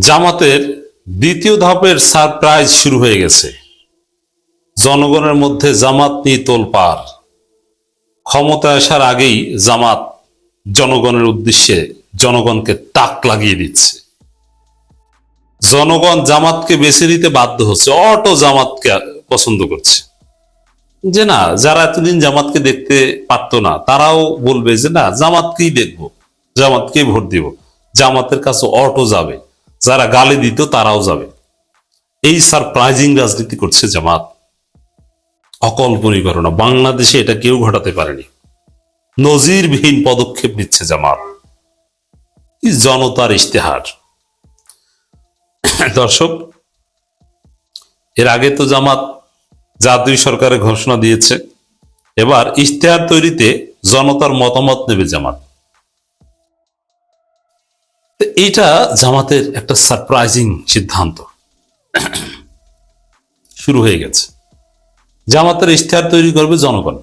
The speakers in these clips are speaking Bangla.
জামাতের দ্বিতীয় ধাপের সারপ্রাইজ শুরু হয়ে গেছে। জনগণের মধ্যে জামাত নিয়ে তোলপাড়। ক্ষমতা আসার আগেই জামাত জনগণের উদ্দেশ্যে জনগণকে তাক লাগিয়ে দিচ্ছে। জনগণ জামাতকে বেছে নিতে বাধ্য হচ্ছে, অটো জামাতকে পছন্দ করছে। যে না, যারা এতদিন জামাতকে দেখতে পারতো না, তারাও বলবে যে না, জামাতকেই দেখব, জামাতকেই ভোট দিব। জামাতের কাছে অটো যাবে। যারা গালি দিত, তারাও যাবে। এই সারপ্রাইজিং রাজনীতি করছে জামাত। অকল্পনীয় ঘটনা বাংলাদেশে এটা কেউ ঘটাতে পারেনি। নজিরবিহীন পদক্ষেপ নিচ্ছে জামাত। জনতার ইশতেহার। দর্শক, এর আগে তো জামাত জাতীয় সরকারের ঘোষণা দিয়েছে। এবার ইশতেহার তৈরিতে জনতার মতামত নেবে জামাত। তো এইটা জামাতের একটা সারপ্রাইজিং সিদ্ধান্ত। শুরু হয়ে গেছে। জামাতের ইশতেহার তৈরি করবে জনগণ।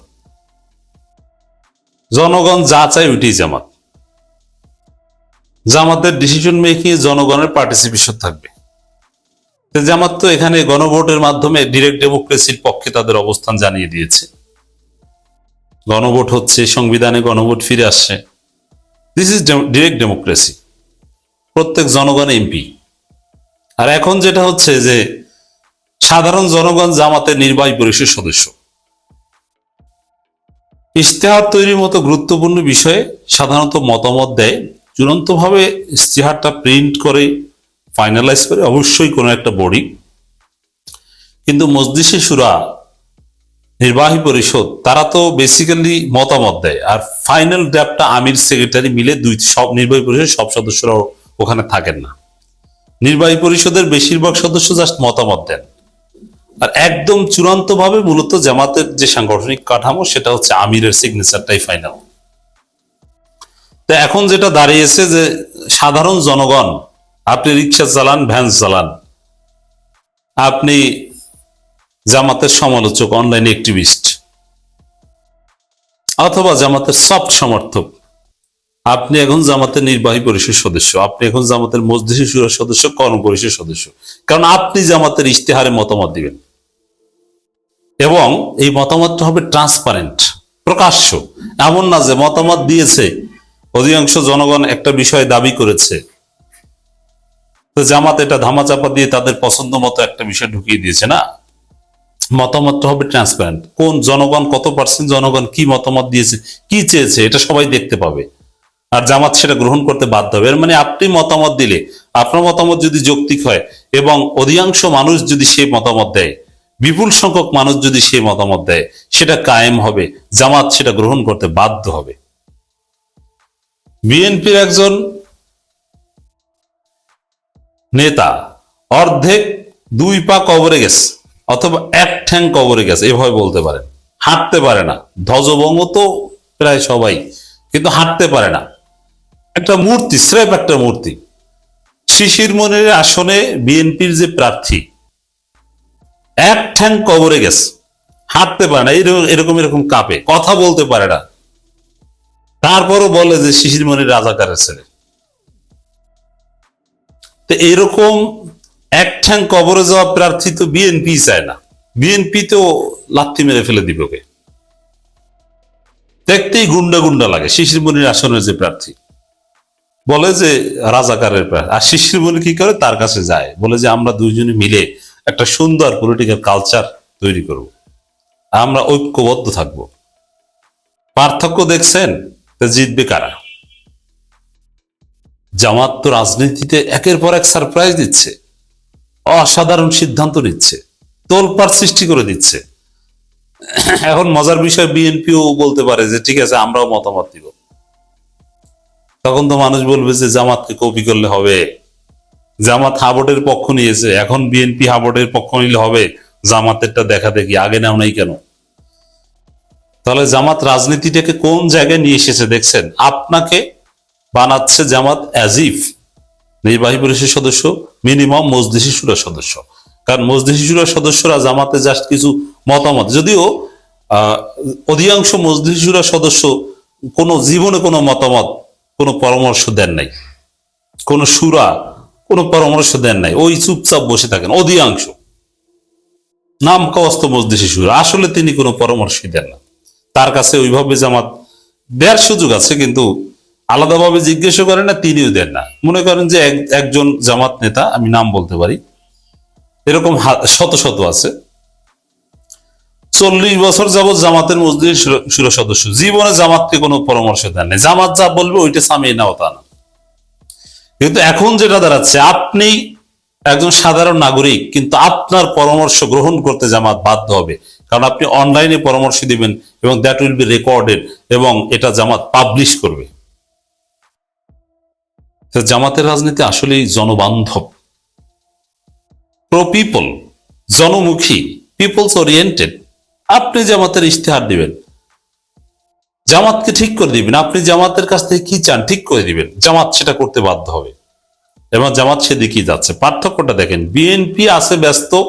জনগণ যা চায় ওইটাই জামাত। জামাতের ডিসিশন মেকিং জনগণের পার্টিসিপেশন থাকবে। জামাত তো এখানে গণভোটের মাধ্যমে ডিরেক্ট ডেমোক্রেসির পক্ষে তাদের অবস্থান জানিয়ে দিয়েছে। গণভোট হচ্ছে, সংবিধানে গণভোট ফিরে আসছে। দিস ইজ ডিরেক্ট ডেমোক্রেসি প্রত্যেক জনগণ এমপি। আর এখন যেটা হচ্ছে যে, সাধারণ জনগণ জামাতের নির্বাহী পরিষদ সদস্য। ইশতেহার তৈরির মতো গুরুত্বপূর্ণ বিষয়ে সাধারণত মতামত দেয়, চূড়ান্তভাবে ইশতেহারটা প্রিন্ট করে, ফাইনালাইজ করে অবশ্যই কোনো একটা বডি। কিন্তু মজলিসে সুরা, নির্বাহী পরিষদ, তারা তো বেসিক্যালি মতামত দেয়। আর ফাইনাল ড্রাফটটা আমির সেক্রেটারি মিলে দুই সব নির্বাহী পরিষদ সব সদস্যরা ওখানে থাকেন না। নির্বাহী পরিষদের বেশিরভাগ সদস্য জাস্ট মতামত দেন। আর একদম চূড়ান্তভাবে মূলত জামাতের যে সাংগঠনিক কাঠামো, সেটা হচ্ছে আমিরের সিগনেচারটাই ফাইনাল এখন যেটা দাঁড়িয়েছে যে সাধারণ জনগণ, আপনি রিক্সা চালান, ভ্যান চালান, আপনি জামাতের সমালোচক অনলাইন অ্যাক্টিভিস্ট অথবা জামাতের সফট সমর্থক আপনি এখন জামাতের নির্বাহী পরিষদ সদস্য, আপনি এখন জামাতের মজলিসি সুরের সদস্য কর্ম পরিষদ সদস্য। কারণ আপনি জামাতের ইশতেহারে মতামত দিবেন। এবং এই মতামতটা হবে ট্রান্সপারেন্ট প্রকাশ্য। এমন না যে মতামত দিয়েছে, অধিকাংশ জনগণ একটা বিষয় দাবি করেছে। তো জামাত এটা ধামাচাপা দিয়ে তাদের পছন্দ মতো একটা বিষয় ঢুকিয়ে দিয়েছে না? মতামতটা হবে ট্রান্সপারেন্ট কোন জনগণ, কত পার্সেন্ট জনগণ কি মতামত দিয়েছে, কি চেয়েছে, এটা সবাই দেখতে পাবে। আর জামাত সেটা গ্রহণ করতে বাধ্য হবে। এর মানে আপনি মতামত দিলে, আপনার মতামত যদি যৌক্তিক হয় এবং অধিকাংশ মানুষ যদি সেই মতামত দেয়, বিপুল সংখ্যক মানুষ যদি সেই মতামত দেয়, সেটা কায়েম হবে, জামাত সেটা গ্রহণ করতে বাধ্য হবে। বিএনপির একজন নেতা অর্ধেক দুই পা কবরে গেছে, অথবা এক ঠ্যাং কবরে গেছে, এভাবে বলতে পারেন। হাঁটতে পারে না, ধ্বজভঙ্গ তো প্রায় সবাই, কিন্তু হাঁটতে পারে না। একটা মূর্তি, স্রেফ একটা মূর্তি। শিশির মনের আসনে বিএনপির যে প্রার্থী, এক ঠ্যাং কবরে গেছে। হাঁটতে পারে না, এরকম এরকম এরকম কাঁপে, কথা বলতে পারে না। তারপরও বলে যে শিশির মনির রাজাকারের ছেলে। তো এরকম এক ঠ্যাং কবরে যাওয়া প্রার্থী তো বিএনপি চায় না। বিএনপি তো লাথি মেরে ফেলে দিবে ওকে। দেখতেই গুন্ডা গুন্ডা লাগে, শিশির মনির আসনের যে প্রার্থী। বলে যে রাজাকারের প্রার্থী আর শিশির বলে কি করে? তার কাছে যায়। বলে যে আমরা দুইজনে মিলে একটা সুন্দর পলিটিক্যাল কালচার তৈরি করব। আমরা ঐক্যবদ্ধ থাকব। পার্থক্য দেখছেন জিতবে কারা? জামাত তো রাজনীতিতে একের পর এক সারপ্রাইজ দিচ্ছে। অসাধারণ সিদ্ধান্ত নিচ্ছে। তোলপাড় সৃষ্টি করে দিচ্ছে। এখন মজার বিষয়, বিএনপিও বলতে পারে যে, ঠিক আছে, আমরাও মতামত দিব। তখন তো মানুষ বলবে যে জামাতকে কপি করলে হবে। জামাত হাবটের পক্ষ নিয়েছে, এখন বিএনপি হাবটের পক্ষ নিলে হবে। জামাতেরটা দেখা দেখি, আগে নাও নাই কেন? তাহলে জামাত রাজনীতিটাকে কোন জায়গায় নিয়ে এসেছে দেখছেন? আপনাকে বানাচ্ছে জামাত অ্যাজিফ নির্বাহী পরিষদ সদস্য মিনিমাম মজলিসি সুরা সদস্য। কারণ মজলিসি সুরা সদস্যরা জামাতে জাস্ট কিছু মতামত। যদিও অধিকাংশ মজলিসি সুরা সদস্য কোনো, জীবনে কোনো মতামত কোনো পরামর্শ দেন নাই। কোনো সুরা, কোনো পরামর্শ দেন নাই। ওই চুপচাপ বসে থাকেন, অধিকাংশ। নাম কস্ত মজদি শিশুর আসলে তিনি কোনো পরামর্শ দেন না। তার কাছে ওইভাবে জামাত দেওয়ার সুযোগ আছে, কিন্তু আলাদাভাবে জিজ্ঞেস করেন না, তিনিও দেন না। মনে করেন যে এক- একজন জামাত নেতা, আমি নাম বলতে পারি, এরকম শত শত আছে। চল্লিশ বছর যাবৎ জামাতের মসজিদ সুর সদস্য জীবনে জামাতকে কোনো পরামর্শ দেন নাই। জামাত যা বলবে ওইটা সামিয়ে নেওয়া তা না। কিন্তু এখন যেটা দাঁড়াচ্ছে, আপনি একজন সাধারণ নাগরিক, কিন্তু আপনার পরামর্শ গ্রহণ করতে জামাত বাধ্য হবে। কারণ আপনি অনলাইনে পরামর্শ দিবেন এবং দ্যাট উইল বি রেকর্ডেড এবং এটা জামাত পাবলিশ করবে। জামাতের রাজনীতি আসলেই জনবান্ধব। প্রো পিপল জনমুখী পিপলস ওরিয়েন্টেড আপনি জামাতের ইশতেহার দিবেন। জামাতকে ঠিক করে দিবেন। আপনি জামাতের কাছ থেকে কি চান ঠিক করে দিবেন। জামাত সেটা করতে বাধ্য হবে। এবং জামাত সেদিকেই যাচ্ছে। পার্থক্যটা দেখেন, বিএনপি আছে ব্যস্ত।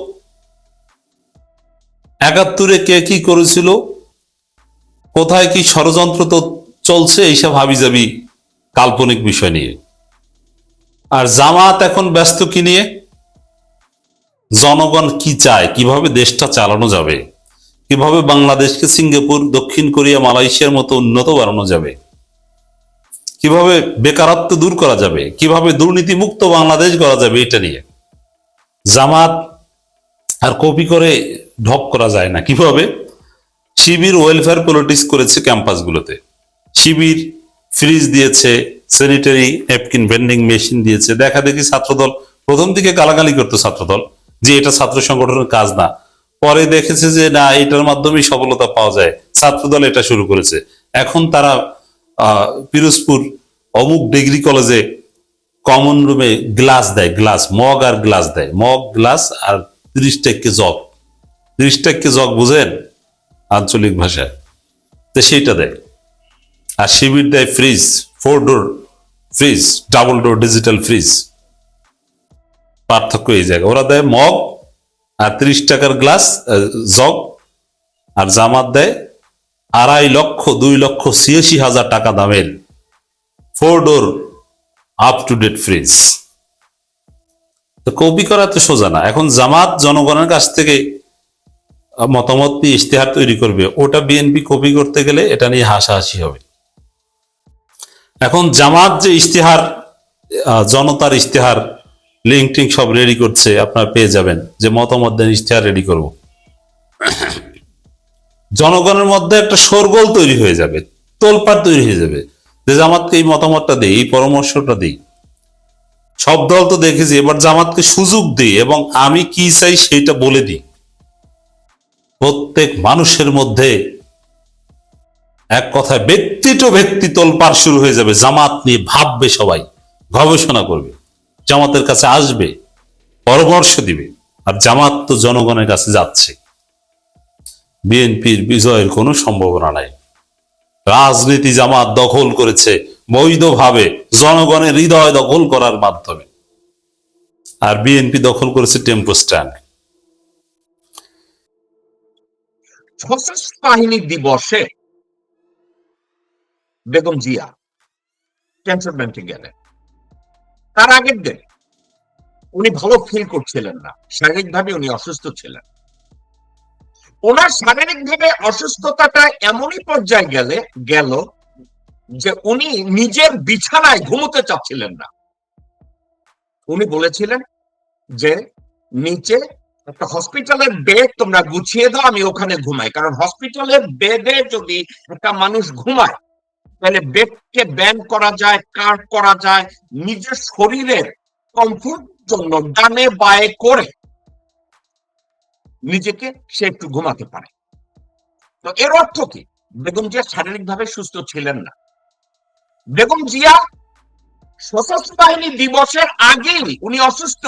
একাত্তরে কে কি করেছিল? কোথায় কি ষড়যন্ত্র তো চলছে, এইসব হাবিজাবি কাল্পনিক বিষয় নিয়ে। আর জামাত এখন ব্যস্ত কি নিয়ে? জনগণ কি চায়? কীভাবে দেশটা চালানো যাবে? কীভাবে বাংলাদেশকে সিঙ্গাপুর, দক্ষিণ কোরিয়া, মালয়েশিয়ার মতো উন্নত বানানো যাবে। কীভাবে বেকারত্ব দূর করা যাবে? কীভাবে দুর্নীতি মুক্ত বাংলাদেশ করা যাবে এটা নিয়ে? জামাত আর কপি করে ঢপ করা যায় না। কীভাবে? শিবির ওয়েলফেয়ার পলিটিক্স করেছে ক্যাম্পাসগুলোতে। শিবির ফ্রিজ দিয়েছে স্যানিটারি ন্যাপকিন ভেন্ডিং মেশিন দিয়েছে। দেখা দেখি ছাত্রদল, প্রথম দিকে গালাগালি করতো ছাত্রদল যে এটা ছাত্র সংগঠনের কাজ না। পরে দেখেছে যে, না, এটার মাধ্যমেই সফলতা পাওয়া যায়। ছাত্রদল এটা শুরু করেছে। এখন তারা পিরোজপুর অমুক ডিগ্রি কলেজে কমন রুমে গ্লাস দেয় গ্লাস মগ আর গ্লাস দেয়। মগ গ্লাস আর তিরিশ টাকা জগ। তিরিশ টাকা জগ বুঝেন? আঞ্চলিক ভাষায়। তো সেইটা দেয়। আর শিবির দেয় fridge four door fridge double door digital fridge পার্থক্য এই জায়গায়। ওরা দেয় মগ আর ত্রিশ টাকার গ্লাস জগ আর জামাত দেয় আড়াই লক্ষ, দুই লক্ষ ছিয়াশি হাজার টাকা দামের four door up to date fridge তো কপি করা তো সোজা না। এখন জামাত জনগণের কাছ থেকে মতামত নিয়ে ইশতেহার তৈরি করবে। ওটা বিএনপি কপি করতে গেলে এটা নিয়ে হাসাহাসি হবে। এখন জামাত যে ইশতেহার জনতার ইশতেহার লিঙ্ক টিঙ্ক সব রেডি করছে, আপনারা পেয়ে যাবেন যে মতামত দেন ইশতেহার রেডি করব। জনগণের মধ্যে একটা শোরগোল তৈরি হয়ে যাবে, তোলপাড় তৈরি হয়ে যাবে। যে জামাতকে এই মতামতটা দিই, এই পরামর্শটা দিই। সব দল তো দেখেছি, এবার জামাতকে সুযোগ দিই এবং আমি কি চাই সেইটা বলে দিই। প্রত্যেক মানুষের মধ্যে এক কথায় ব্যক্তি ব্যক্তি তোলপাড় শুরু হয়ে যাবে, জামাত নিয়ে ভাববে সবাই, গবেষণা করবে। জামাতের কাছে আসবে, পরামর্শ দিবে, আর জামাত তো জনগণের কাছে যাচ্ছে। বিএনপির বিজয়ের কোনো সম্ভাবনা নাই। রাজনীতি জামাত দখল করেছে বৈধভাবে, জনগণের হৃদয় দখল করার মাধ্যমে। আর বিএনপি দখল করেছে টেম্পো স্ট্যান্ড। বাহিনী দিবসে বেগম জিয়া ক্যান্টনমেন্টে গেলেন। তার আগের দিন উনি ভালো ফিল করছিলেন না। শারীরিকভাবে উনি অসুস্থ ছিলেন। ওনার শারীরিকভাবে অসুস্থতাটা এমনই পর্যায়ে গেলে, গেল যে উনি নিজের বিছানায় ঘুমোতে চাচ্ছিলেন না। উনি বলেছিলেন যে, নিচে একটা হসপিটালের বেড তোমরা গুছিয়ে দাও, আমি ওখানে ঘুমাই। কারণ হসপিটালের বেডে যদি একটা মানুষ ঘুমায় তাহলে বেডকে ব্যান করা যায় কাট করা যায়, নিজের শরীরের কমফোর্ট জন্য ডানে বায়ে করে নিজেকে সে একটু ঘুমাতে পারে। তো এর অর্থ কি? বেগম জিয়া শারীরিকভাবে সুস্থ ছিলেন না। বেগম জিয়া সশস্ত্র বাহিনী দিবসের আগেই উনি অসুস্থ।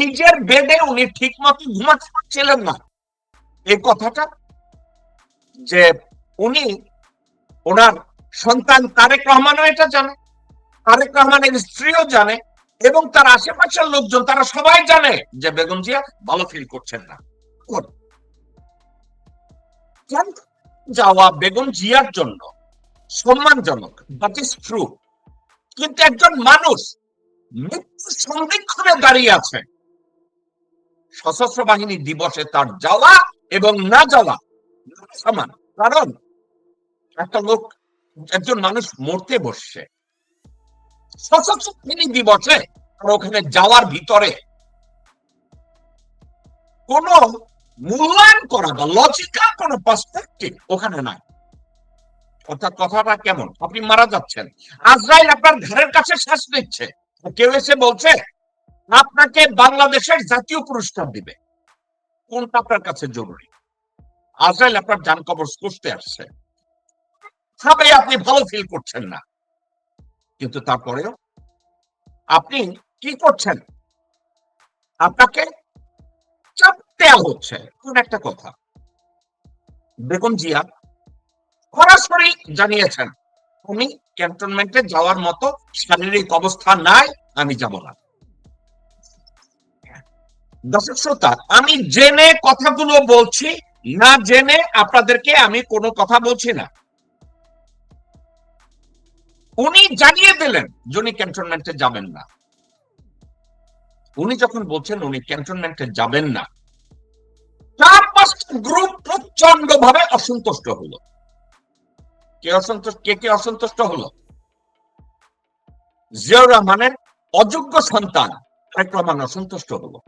নিজের বেডে উনি ঠিক মতো ঘুমাতে পারছিলেন না। এই কথাটা যে উনি ওনার সন্তান তারেক রহমানও এটা জানে, তারেক রহমানের স্ত্রীও জানে, এবং তার আশেপাশের লোকজন, তারা সবাই জানে যে বেগম জিয়া ভালো ফিল করছেন না। যাওয়া বেগম জিয়ার জন্য সম্মানজনক দ্যাট ইজ ট্রু কিন্তু একজন মানুষ মৃত্যু সন্ধিক্ষণে দাঁড়িয়ে আছে। সশস্ত্র বাহিনী দিবসে তার যাওয়া এবং না যাওয়া সমান, কারণ একটা লোক একজন মানুষ মরতে বসছে। সশস্ত্র বাহিনী দিবসে আর ওখানে যাওয়ার ভিতরে কোন মূল্যায়ন করা বা লজিক্যাল কোন পার্সপেক্টিভ ওখানে নাই। অর্থাৎ কথাটা কেমন? আপনি মারা যাচ্ছেন। আজরাইল আপনার ঘরের কাছে শ্বাস নিচ্ছে। কেউ এসে বলছে, আপনাকে বাংলাদেশের জাতীয় পুরস্কার দিবে। কোনটা আপনার কাছে জরুরি? আজরাইল আপনার যান কবর করতে আসছে। ভাবে আপনি ভালো ফিল করছেন না। কিন্তু তারপরেও আপনি কি করছেন? আপনাকে চাপ দেওয়া হচ্ছে, কোন একটা কথা। বেগম জিয়া সরাসরি জানিয়েছেন আমি ক্যান্টনমেন্টে যাওয়ার মতো শারীরিক অবস্থা নাই, আমি যাব না। দর্শক শ্রোতা, আমি জেনে কথাগুলো বলছি, না জেনে আপনাদেরকে আমি কোনো কথা বলছি না। উনি জানিয়ে দিলেন যে উনি ক্যান্টনমেন্টে যাবেন না। উনি যখন বলছেন, উনি ক্যান্টনমেন্টে যাবেন না। গ্রুপ প্রচণ্ড ভাবে অসন্তুষ্ট হলো। কে অসন্তুষ্ট, কে কে অসন্তুষ্ট হলো? জিয়াউর রহমানের অযোগ্য সন্তান তারেক রহমান অসন্তুষ্ট হলো।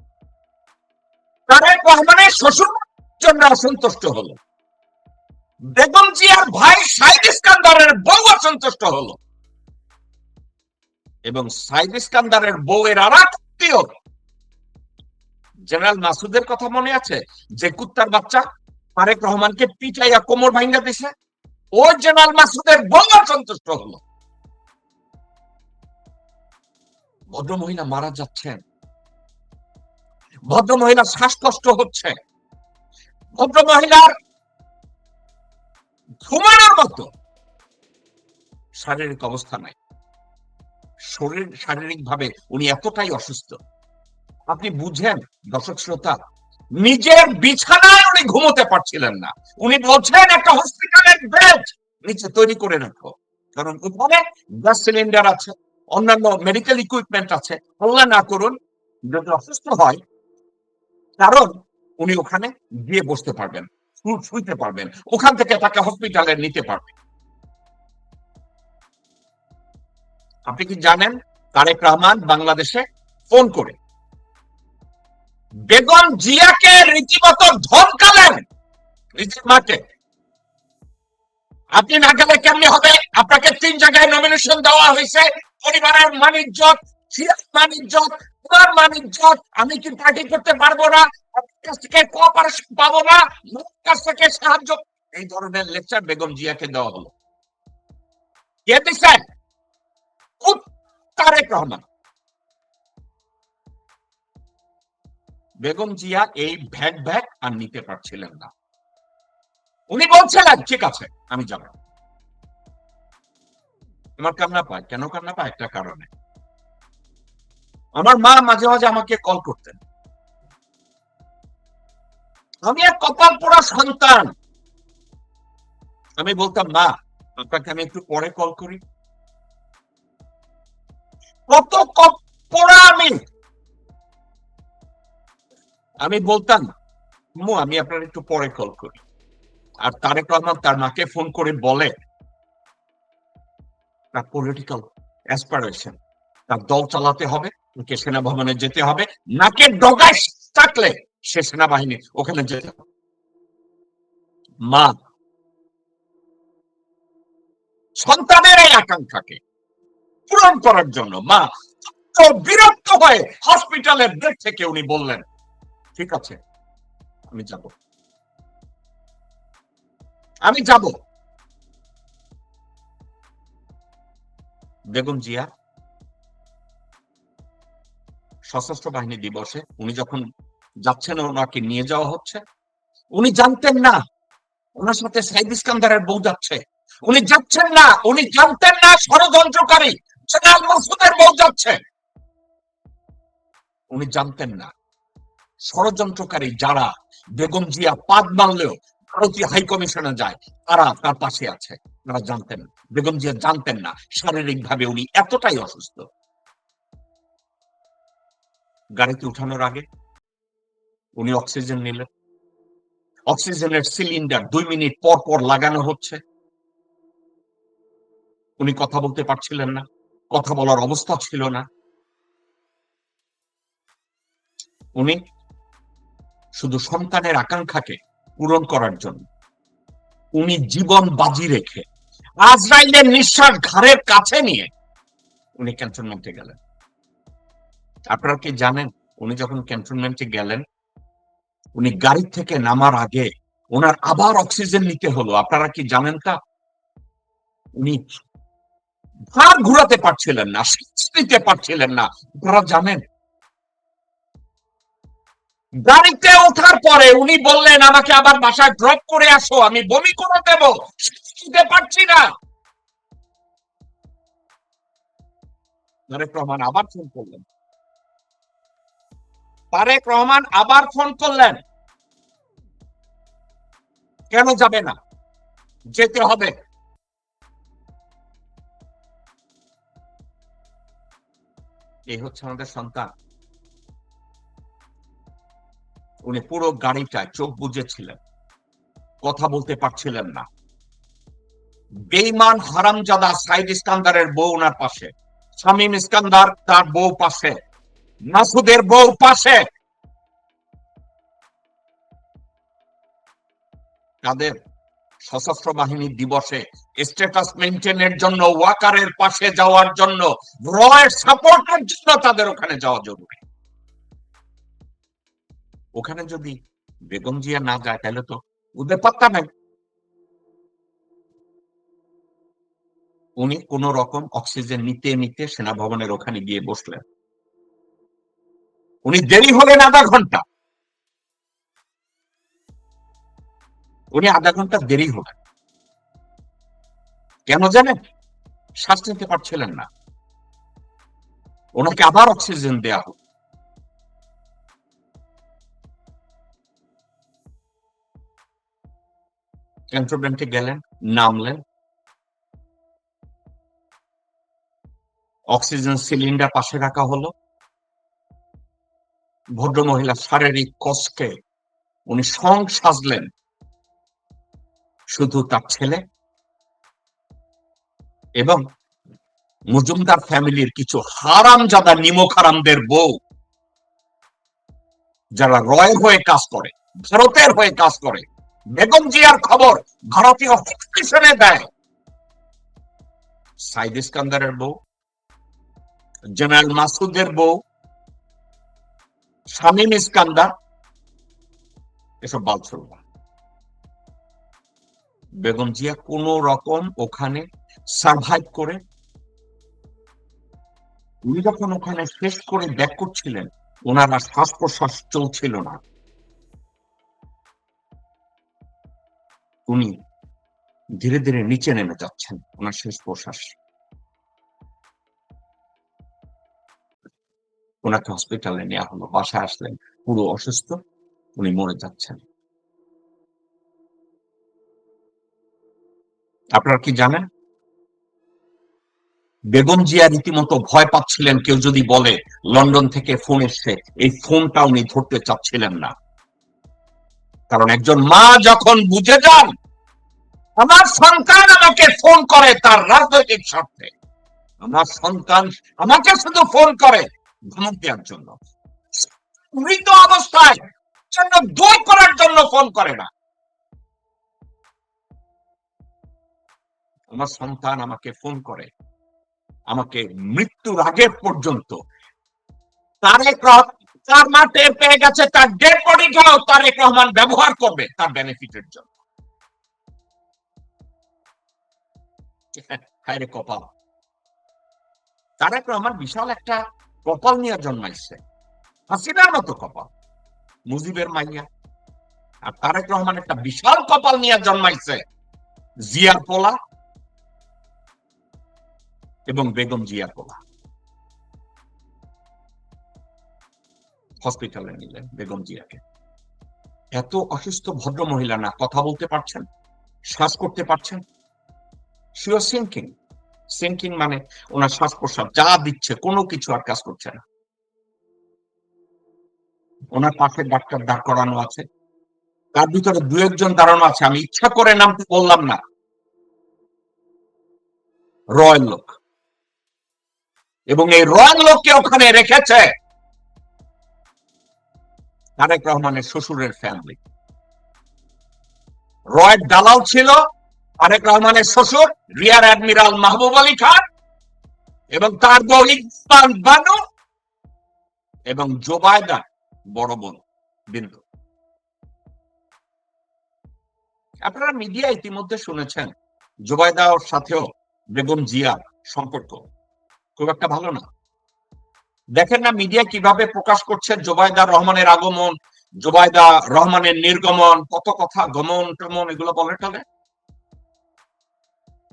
তারেক রহমানের শ্বশুর জন্য অসন্তুষ্ট হলো। বেগম জিয়ার ভাই সাইদ ইস্কান্দারের বউ অসন্তুষ্ট হলো। এবং সাইদ ইস্কান্দারের বউয়ের আর আত্মীয় জেনারেল মাসুদের কথা মনে আছে? যে কুত্তার বাচ্চা তারেক রহমানকে পিটাইয়া কোমর ভাঙ্গা দিছে, ও জেনারেল মাসুদের বউ অসন্তুষ্ট হলো। ভদ্রমহিলা মারা যাচ্ছেন। ভদ্রমহিলা শ্বাসকষ্ট হচ্ছে। ভদ্রমহিলার ঘুমানোর মতো। শারীরিক অবস্থা নাই। শরীর শারীরিক ভাবে উনি এতটাই অসুস্থ। আপনি বুঝেন, দর্শক শ্রোতা, নিজের বিছানায় উনি ঘুমোতে পারছিলেন না। উনি বলছেন, একটা হসপিটালের বেড নিচে তৈরি করে রাখো। কারণ ওখানে গ্যাস সিলিন্ডার আছে, অন্যান্য মেডিকেল ইকুইপমেন্ট আছে। আল্লাহ না করুন, যদি অসুস্থ হয়, কারণ উনি ওখানে গিয়ে বসতে পারবেন শুইতে পারবেন। ওখান থেকে তাকে হসপিটালে নিতে পারবেন। আপনি কি জানেন তারেক রহমান বাংলাদেশে ফোন করে? বেগম জিয়াকে রীতিমতো ধমকালেন নিজের মাকে। আপনি না গেলে কেমনি হবে? আপনাকে তিন জায়গায় নমিনেশন দেওয়া হয়েছে। পরিবারের মানিজ্যত সিয়ার মানিজ্যত তোমার মানিজ্যত আমি কি পার্টি করতে পারব না? কাছ থেকে কোঅপারেশন পাবো না? কাছ থেকে সাহায্য এই ধরনের লেকচার বেগম জিয়াকে দেওয়া হলো। কে দিচ্ছে খুব তারেক রহমান। বেগম জিয়া এই ভ্যাক ভ্যাক আর নিতে পারছিলেন না। উনি বলছিলেন ঠিক আছে, আমি যাব। আমার কান্না পায়। কেন কান্না পায়? একটা কারণে। আমার মা মাঝে মাঝে আমাকে কল করতেন। আমি এক কপাল পোড়া সন্তান। আমি বলতাম, মা, আপনাকে আমি একটু পরে কল করি। কত কপ পোড়া আমি? আমি বলতাম, মু, আমি আপনার একটু পরে কল করি। আর তারেক রহমান তার মাকে ফোন করে বলে তার পলিটিক্যাল অ্যাসপারেশন তার দল চালাতে হবে তাকে সেনাভবনে যেতে হবে নাকের ডগায় থাকলে সে সেনাবাহিনী ওখানে যেতে হবে। মা, সন্তানের এই আকাঙ্ক্ষাকে পূরণ করার জন্য। মা, তো বিরক্ত হয়ে হসপিটালের বেড থেকে উনি বললেন, ঠিক আছে, আমি যাব। আমি যাব। বেগম জিয়া, সশস্ত্র বাহিনী দিবসে উনি যখন যাচ্ছেন, ওনাকে নিয়ে যাওয়া হচ্ছে। উনি জানতেন না, ওনার সাথে সাইদ ইস্কান্দারের বউ যাচ্ছে। উনি যাচ্ছেন না, উনি জানতেন না ষড়যন্ত্রকারী জেনারেল মাসুদের বউ যাচ্ছে। উনি জানতেন না। ষড়যন্ত্রকারী যারা বেগম জিয়া পাদ মারলেও ভারতীয় হাই কমিশনে যায়, তারা তার পাশে আছে। তারা জানতেন বেগম জিয়া জানতেন না শারীরিক ভাবে উনি এতটাই অসুস্থ। গাড়িতে উঠানোর আগে উনি অক্সিজেন নিলেন। অক্সিজেনের সিলিন্ডার দুই মিনিট পর পর লাগানো হচ্ছে। উনি কথা বলতে পারছিলেন না। কথা বলার অবস্থা ছিল না। উনি শুধু সন্তানের আকাঙ্ক্ষাকে পূরণ করার জন্য, উনি জীবন বাজি রেখে আজরাইলের নিঃশ্বাস ঘাড়ের কাছে নিয়ে উনি ক্যান্টনমেন্টে গেলেন। আপনারা কি জানেন, উনি যখন ক্যান্টনমেন্টে গেলেন, উনি গাড়ি থেকে নামার আগে ওনার আবার অক্সিজেন নিতে হলো। আপনারা কি জানেন তা? উনি ভার ঘুরাতে পারছিলেন না নিতে পারছিলেন না। আপনারা জানেন? গাড়িতে ওঠার পরে উনি বললেন, আমাকে আবার বাসায় ড্রপ করে আসো, আমি বমি করে দেব নিতে পারছি না। তারেক রহমান আবার ফোন করলেন। তারেক রহমান আবার ফোন করলেন। কেন যাবে না? যেতে হবে। এই হচ্ছে আমাদের সন্তান। উনি পুরো গাড়িটায় চোখ বুঝেছিলেন কথা বলতে পারছিলেন না। বেইমান হারামজাদা সাইদ ইস্কান্দারের বউ ওনার পাশে, শামীম ইস্কান্দার তার বউ পাশে নাসুদের বউ পাশে। তাদের সশস্ত্র বাহিনী দিবসে স্ট্যাটাস মেনটেনের জন্য, ওয়াকারের পাশে যাওয়ার জন্য, রয়ের সাপোর্টের জন্য তাদের ওখানে যাওয়া জরুরি। ওখানে যদি বেগম জিয়া না যায়, তাহলে তো ওদের পাত্তা নাই। উনি কোন রকম অক্সিজেন নিতে নিতে সেনা ভবনের ওখানে গিয়ে বসলেন। উনি দেরি হলেন আধা ঘণ্টা। উনি আধা ঘণ্টা দেরি হলেন কেন জানেন? শ্বাস নিতে পারছিলেন না। ওনাকে আবার অক্সিজেন দেয়া হোক ক্যান্টনমেন্টে গেলেন, নামলেন। অক্সিজেন সিলিন্ডার পাশে রাখা হলো। ভদ্র মহিলা শারীরিক কষ্টে উনি সং সাজলেন। শুধু তার ছেলে এবং মজুমদার ফ্যামিলির কিছু হারামজাদা নিমক হারামদের বউ, যারা রয়ের হয়ে কাজ করে, ভারতের হয়ে কাজ করে। বেগম জিয়ার খবর ভারতীয় স্টেশনে দেয়। সাইদ ইস্কান্দারের বউ, জেনারেল মাসুদের বউ, শামীম ইস্কান্দার, এসব বালছল না বেগম জিয়া কোন রকম ওখানে সার্ভাইভ করে, উনি যখন ওখানে শেষ করে ব্যাক করছিলেন, ওনার আর শ্বাস প্রশ্বাস চলছিল না। উনি ধীরে ধীরে নিচে নেমে যাচ্ছেন, ওনার শেষ প্রশ্বাস ওনাকে হসপিটালে নেওয়া হলো, বাসায় আসলেন, পুরো অসুস্থ, উনি মরে যাচ্ছেন। আপনারা কি জানেন? বেগম জিয়া রীতিমতো ভয় পাচ্ছিলেন, কেউ যদি বলে লন্ডন থেকে ফোন এসছে, এই ফোনটা উনি ধরতে চাচ্ছিলেন না। কারণ একজন মা যখন বুঝে যান, আমার সন্তান আমাকে ফোন করে তার রাজনৈতিক স্বার্থে। আমার সন্তান আমাকে শুধু ফোন করে ধমক দেওয়ার জন্য। মৃত অবস্থায় জন্য দূর করার জন্য ফোন করে না। আমার সন্তান আমাকে ফোন করে, আমাকে মৃত্যুর আগে পর্যন্ত তারেক তার মা টের পেয়ে গেছে, তার ডেড বডিটাও তারেক রহমান ব্যবহার করবে তার বেনিফিটের জন্য। কপাল। তারেক রহমান বিশাল একটা কপাল নিয়ে জন্মাইছে। হাসিনার মতো কপাল, মুজিবের মাইয়া। আর তারেক রহমান একটা বিশাল কপাল নিয়ে জন্মাইছে, জিয়ার পোলা। এবং বেগম জিয়া পোলা। হসপিটালে নিলেন বেগম জিয়াকে। এত অসুস্থ ভদ্র মহিলা না কথা বলতে পারছেন, শ্বাস করতে পারছেন? শিও সিঙ্কিং সিঙ্কিং মানে ওনার শ্বাস প্রশ্বাস যা দিচ্ছে, কোনো কিছু আর কাজ করছে না। ওনার পাশে ডাক্তার দাঁড় করানো আছে। তার ভিতরে দু একজন দাঁড়ানো আছে, আমি ইচ্ছা করে নামতে বললাম না। রয়্যাল লোক। এবং এই রয়্যাল লোককে ওখানে রেখেছে তারেক রহমানের শ্বশুরের ফ্যামিলি রয়ের দালাল ছিল তারেক রহমানের শ্বশুর, রিয়ার অ্যাডমিরাল মাহবুব আলী খান এবং তার বউ ইকবাল বানু এবং জোবায়দা বড় বোন বিন্দু। আপনারা মিডিয়া ইতিমধ্যে শুনেছেন জোবায়দার সাথেও বেগম জিয়ার সম্পর্ক। খুব একটা ভালো না। দেখেন না মিডিয়া কীভাবে প্রকাশ করছে জোবায়দা রহমানের আগমন জোবায়দা রহমানের নির্গমন, কত কথা গমন, টমন, এগুলো বলে টলে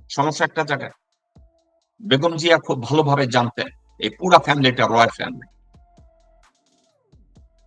সমস্যা একটা জায়গায়। বেগম জিয়া খুব ভালোভাবে জানতেন, এই পুরা ফ্যামিলিটা রয়্যাল ফ্যামিলি